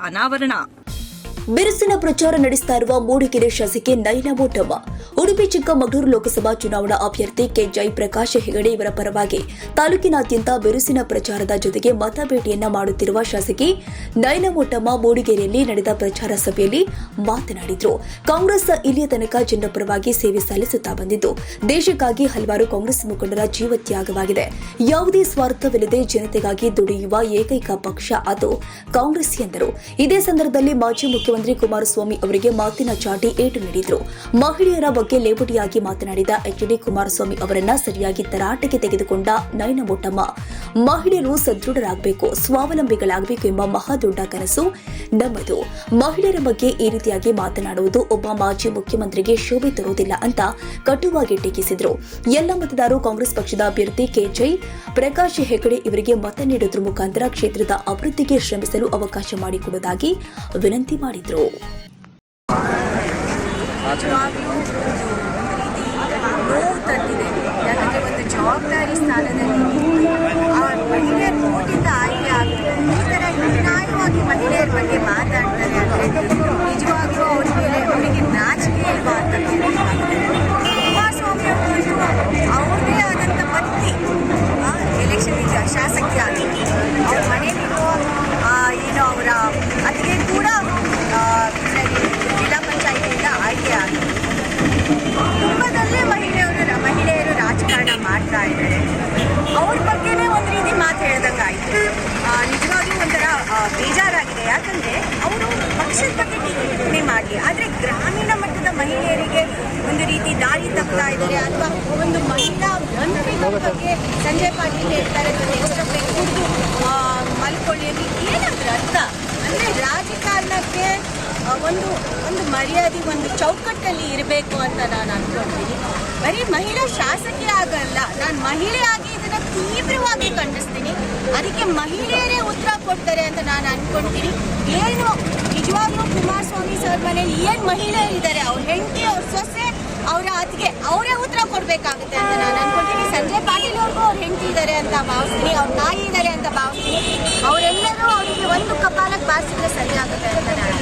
அனாவரணா. ಬಿರುಸಿನ ಪ್ರಚಾರ ನಡೆಸ್ತಾ ಇರುವ ಮೂಡಿಗೆರೆ ಶಾಸಕಿ ನೈನಾ ಮೋಟಮ್ಮ. ಉಡುಪಿ, ಚಿಕ್ಕಮಗಳೂರು ಲೋಕಸಭಾ ಚುನಾವಣಾ ಅಭ್ಯರ್ಥಿ ಕೆ. ಜಯಪ್ರಕಾಶ್ ಹೆಗಡೆ ಇವರ ಪರವಾಗಿ ತಾಲೂಕಿನಾದ್ಯಂತ ಬಿರುಸಿನ ಪ್ರಚಾರದ ಜೊತೆಗೆ ಮತ ಭೇಟಿಯನ್ನ ಮಾಡುತ್ತಿರುವ ಶಾಸಕಿ ನೈನಾ ಮೋಟಮ್ಮ ಮೂಡಿಗೆರೆಯಲ್ಲಿ ನಡೆದ ಪ್ರಚಾರ ಸಭೆಯಲ್ಲಿ ಮಾತನಾಡಿದರು. ಕಾಂಗ್ರೆಸ್ ಇಲ್ಲಿಯ ತನಕ ಜನರ ಪರವಾಗಿ ಸೇವೆ ಸಲ್ಲಿಸುತ್ತಾ ಬಂದಿದ್ದು, ದೇಶಕ್ಕಾಗಿ ಹಲವಾರು ಕಾಂಗ್ರೆಸ್ ಮುಖಂಡರ ಜೀವತ್ಯಾಗವಾಗಿದೆ ಯಾವುದೇ ಸ್ವಾರ್ಥವಿಲ್ಲದೆ ಜನತೆಗಾಗಿ ದುಡಿಯುವ ಏಕೈಕ ಪಕ್ಷ ಅದು ಕಾಂಗ್ರೆಸ್ ಎಂದರು. ಇದೇ ಸಂದರ್ಭದಲ್ಲಿ ಮಾಜಿ ಮುಖ್ಯಮಂತ್ರಿ ಕುಮಾರಸ್ವಾಮಿ ಅವರಿಗೆ ಮಾತಿನ ಚಾಟಿ ಏಟು ನೀಡಿದರು. ಮಹಿಳೆಯರ ಬಗ್ಗೆ ಲೇಪಟಿಯಾಗಿ ಮಾತನಾಡಿದ ಎಚ್ ಡಿ ಕುಮಾರಸ್ವಾಮಿ ಅವರನ್ನ ಸರಿಯಾಗಿ ತರಾಟೆಗೆ ತೆಗೆದುಕೊಂಡ ನಯನ ಮೊಟ್ಟಮ್ಮ ಮಹಿಳೆಯರು ಸದೃಢರಾಗಬೇಕು, ಸ್ವಾವಲಂಬಿಗಳಾಗಬೇಕು ಎಂಬ ಮಹಾದೊಡ್ಡ ಕನಸು ನಮ್ಮದು. ಮಹಿಳೆಯರ ಬಗ್ಗೆ ಈ ರೀತಿಯಾಗಿ ಮಾತನಾಡುವುದು ಒಬ್ಬ ಮಾಜಿ ಮುಖ್ಯಮಂತ್ರಿಗೆ ಶೋಭೆ ತರುವುದಿಲ್ಲ ಅಂತ ಕಟುವಾಗಿ ಟೀಕಿಸಿದ್ರು. ಎಲ್ಲ ಮತದಾರರು ಕಾಂಗ್ರೆಸ್ ಪಕ್ಷದ ಅಭ್ಯರ್ಥಿ ಕೆಜೈ ಪ್ರಕಾಶ್ ಹೆಗಡೆ ಇವರಿಗೆ ಮತ ನೀಡುವುದರ ಮುಖಾಂತರ ಕ್ಷೇತ್ರದ ಅಭಿವೃದ್ಧಿಗೆ ಶ್ರಮಿಸಲು ಅವಕಾಶ ಮಾಡಿಕೊಡುವುದಾಗಿ ವಿನಂತಿ ಮಾಡಿದ್ರು. મિત્રો. આ છે ಮಾಡ್ತಾ ಇದ್ದಾರೆ. ಅವ್ರ ಬಗ್ಗೆನೇ ಒಂದು ರೀತಿ ಮಾತು ಹೇಳ್ದಂಗಾಯ್ತು. ನಿಜವಾಗ್ಲೂ ಒಂಥರ ಬೇಜಾರಾಗಿದೆ. ಯಾಕಂದರೆ ಅವರು ಪಕ್ಷದ ಬಗ್ಗೆ ಟೀಕೆ ಮಾಡಲಿ. ಆದರೆ ಗ್ರಾಮೀಣ ಮಟ್ಟದ ಮಹಿಳೆಯರಿಗೆ ಒಂದು ರೀತಿ ದಾರಿ ತಪ್ತಾ ಇದ್ದಾರೆ ಅಥವಾ ಒಂದು ಮಹಿಳಾ ಮಂತ್ರಿಗಳ ಬಗ್ಗೆ ಸಂಜಯ್ ಪಾಟೀಲ್ ಹೇಳ್ತಾರೆ ಕುಡಿದು ಮಲ್ಕೊಳ್ಳಿ ಏನಾದ್ರೂ ಅರ್ಥ? ಅಂದರೆ ರಾಜಕಾರಣಕ್ಕೆ ಒಂದು ಒಂದು ಮರ್ಯಾದೆ, ಒಂದು ಚೌಕಟ್ಟಲ್ಲಿ ಇರಬೇಕು ಅಂತ ನಾನು ಅನ್ಕೊಳ್ತೀನಿ ಬರೀ ಮಹಿಳಾ ಶಾಸಕಿ ಮಹಿಳೆಯಾಗಿ ಇದನ್ನ ತೀವ್ರವಾಗಿ ಖಂಡಿಸ್ತೀನಿ. ಅದಕ್ಕೆ ಮಹಿಳೆಯರೇ ಉತ್ತರ ಕೊಡ್ತಾರೆ ಅಂತ ನಾನು ಅನ್ಕೊಂತೀನಿ. ಏನು ನಿಜವಾಗ್ಲೂ ಕುಮಾರಸ್ವಾಮಿ ಸರ್ ಮನೇಲಿ ಏನು ಮಹಿಳೆಯರಿದ್ದಾರೆ ಅವ್ರ ಹೆಂಡತಿ, ಅವ್ರ ಸೊಸೆ, ಅವರ ಅತ್ತಿಗೆ ಅವರೇ ಉತ್ತರ ಕೊಡ್ಬೇಕಾಗುತ್ತೆ ಅಂತ ನಾನು ಅನ್ಕೊಂತೀನಿ. ಸಂಜಯ್ ಪಾಟೀಲ್ ಅವ್ರಿಗೂ ಅವ್ರ ಹೆಂಡತಿ ಇದ್ದಾರೆ ಅಂತ ಭಾವಿಸ್ತೀನಿ, ಅವ್ರ ತಾಯಿ ಇದ್ದಾರೆ ಅಂತ ಭಾವಿಸ್ತೀನಿ. ಅವರೆಲ್ಲರೂ ಅವರಿಗೆ ಒಂದು ಕಪಾಲಕ್ಕೆ ಬಾರಿಸಿದ್ರೆ ಸರಿ ಆಗುತ್ತೆ ಅಂತ ನಾನು